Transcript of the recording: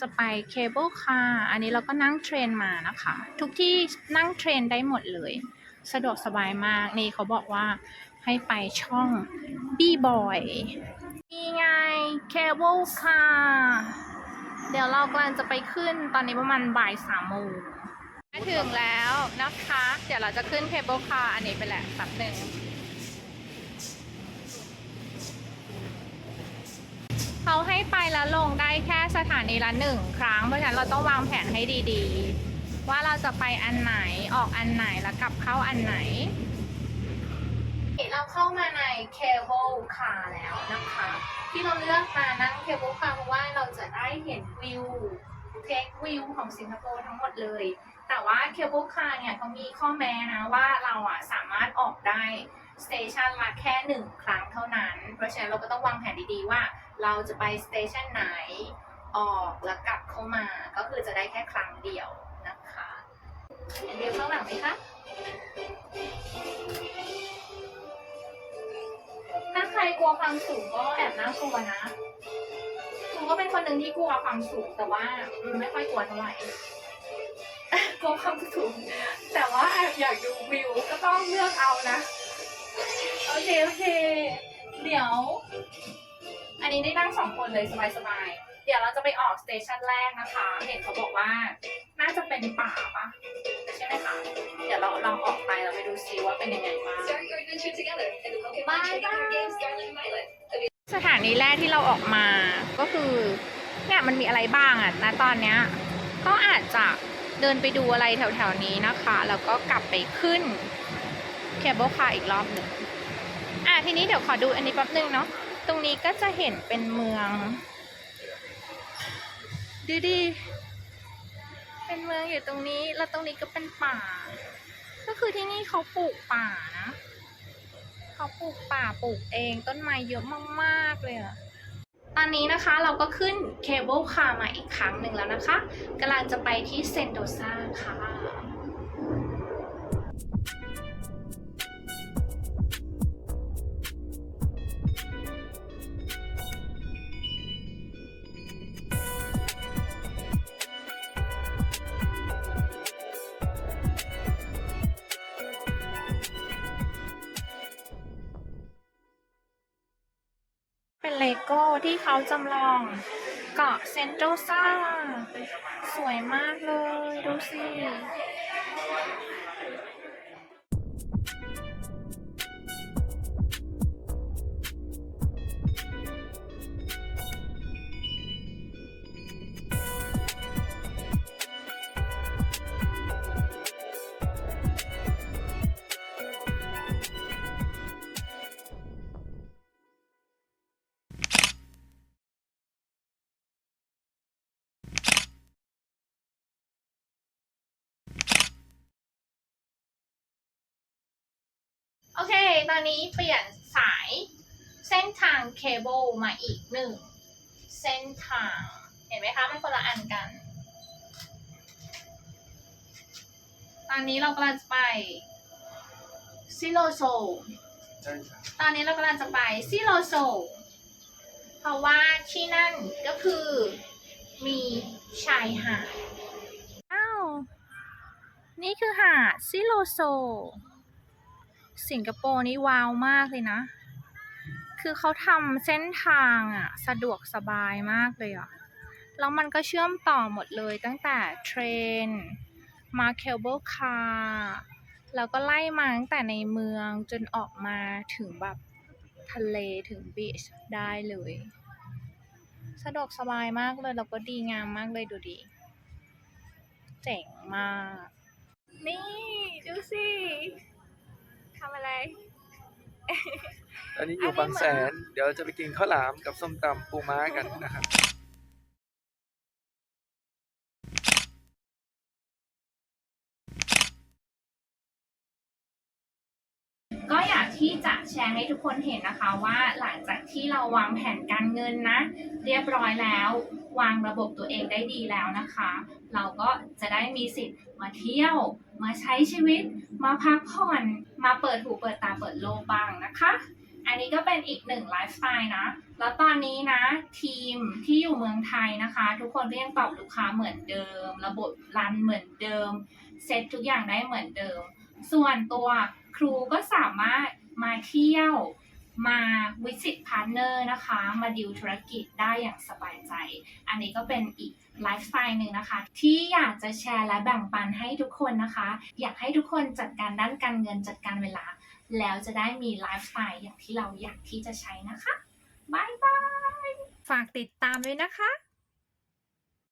จะไปเคเบิลคาร์อันนี้เราก็นั่งเทรนมานะคะ ทุกที่นั่งเทรนได้หมดเลย สะดวกสบายมากนี่เขาบอกว่าให้ไปช่องบีบอยนี่ไงเคเบิลคาร์เดี๋ยวเรากำลังจะไปขึ้นตอนนี้ประมาณบ่ายสามโมงมาถึงแล้วนะคะ เดี๋ยวเราจะขึ้นเคเบิลคาร์อันนี้ไปแหละแป๊บหนึ่ง เขาให้ไปแล้วลงได้แค่สถานีละหนึ่งครั้ง เพราะฉะนั้นเราต้องวางแผนให้ดีๆ ว่าเราจะไปอันไหนออกอันไหนแล้วกลับเข้าอันไหน เราเข้ามาในเคเบิลคาร์แล้วนะคะ ที่เราเลือกมานั่งเคเบิลคาร์เพราะว่าเราจะได้เห็นวิวเทควิวของสิงคโปร์ทั้งหมดเลย แต่ว่าเคเบิลคาร์เนี่ยเขามีข้อแม้นะว่าเราอะสามารถออกได้สเตชันละแค่หนึ่งครั้งเท่านั้น เพราะฉะนั้นเราก็ต้องวางแผนดีๆว่า เราจะไปสเตชันไหนออกแล้วกลับเข้ามาก็คือจะได้แค่ครั้งเดียวนะคะเดียวข้างหลังไหมคะถ้าใครกลัวความสูงก็แอบน่ากลัวนะหนูก็เป็นคนหนึ่งที่กลัวความสูงแต่ว่าไม่ค่อยกลัวเท่าไหร่กลัวความสูง แต่ว่าแอบอยากดูวิวก็ต้องเลือกเอานะ โอเค โอเค เดี๋ยว นี้ได้นั่งสองคนเลยสบายๆ เดี๋ยวเราจะไปออกสเตชันแรกนะคะ เห็นเขาบอกว่าน่าจะเป็นป่าปะใช่ไหมคะ เดี๋ยวเราลองออกไปเราไปดูซิว่าเป็นยังไงบ้าง Start your adventure together in the Pokemon Trading Game Starlight Violet. สถานีแรกที่เราออกมาก็คือเนี่ยมันมีอะไรบ้างอะนะตอนเนี้ยก็อาจจะเดินไปดูอะไรแถวๆนี้นะคะ แล้วก็กลับไปขึ้นเคเบิลคาร์อีกรอบหนึ่งอะทีนี้เดี๋ยวขอดูอันนี้แป๊บนึงเนาะ ตรงนี้ก็จะเห็นเป็นเมืองดูดิเป็นเมืองอยู่ตรงนี้ แล้วตรงนี้ก็เป็นป่า ก็คือที่นี่เขาปลูกป่านะ เขาปลูกป่าปลูกเองต้นไม้เยอะมากๆเลยอะตอนนี้นะคะเราก็ขึ้นเคเบิลคาร์มาอีกครั้งหนึ่งแล้วนะคะกำลังจะไปที่เซนโตซาค่ะ โก้ที่เขาจำลองเกาะเซนโตซาสวยมากเลย ดูสิ โอเค ตอนนี้เปลี่ยนสายเส้นทางเคเบิลมาอีกหนึ่งเส้นทาง เห็นไหมคะ มันคนละอันกัน ตอนนี้เรากำลังจะไปซิโลโซ ใช่ครับตอนนี้เรากำลังจะไปซิโลโซ เพราะว่าที่นั่นก็คือมีชายหาด อ้าว นี่คือหาดซิโลโซ สิงคโปร์นี่ว้าวมากเลยนะ คือเขาทำเส้นทางอะสะดวกสบายมากเลยอะแล้วมันก็เชื่อมต่อหมดเลยตั้งแต่เทรน มาเคเบิลคาร์แล้วก็ไล่มาตั้งแต่ในเมืองจนออกมาถึงแบบทะเลถึงบีชได้เลย สะดวกสบายมากเลยแล้วก็ดีงามมากเลยดูดี เจ๋งมาก นี่ ดูสิ ทำอะไร ตอนนี้อยู่บางแสน เดี๋ยวจะไปกินข้าวหลามกับส้มตำปูม้ากันนะครับก็อยากที่จะแชร์ให้ทุกคนเห็นนะคะว่าหลังจากที่เราวางแผนการเงินนะ เรียบร้อยแล้ว วางระบบตัวเองได้ดีแล้วนะคะ เราก็จะได้มีสิทธิ์มาเที่ยว มาใช้ชีวิต มาพักผ่อน มาเปิดหูเปิดตาเปิดโลกบ้างนะคะ อันนี้ก็เป็นอีกหนึ่งไลฟ์สไตล์นะ แล้วตอนนี้นะ ทีมที่อยู่เมืองไทยนะคะ ทุกคนก็ยังตอบลูกค้าเหมือนเดิม ระบบรันเหมือนเดิม เซตทุกอย่างได้เหมือนเดิม ส่วนตัวครูก็สามารถมาเที่ยว มาวิสิตพาร์เนอร์นะคะ มาดิวธุรกิจได้อย่างสบายใจ อันนี้ก็เป็นอีกไลฟ์สไตล์หนึ่งนะคะ ที่อยากจะแชร์และแบ่งปันให้ทุกคนนะคะ อยากให้ทุกคนจัดการด้านการเงินจัดการเวลา แล้วจะได้มีไลฟ์สไตล์อย่างที่เราอยากที่จะใช้นะคะบายบาย ฝากติดตามด้วยนะคะ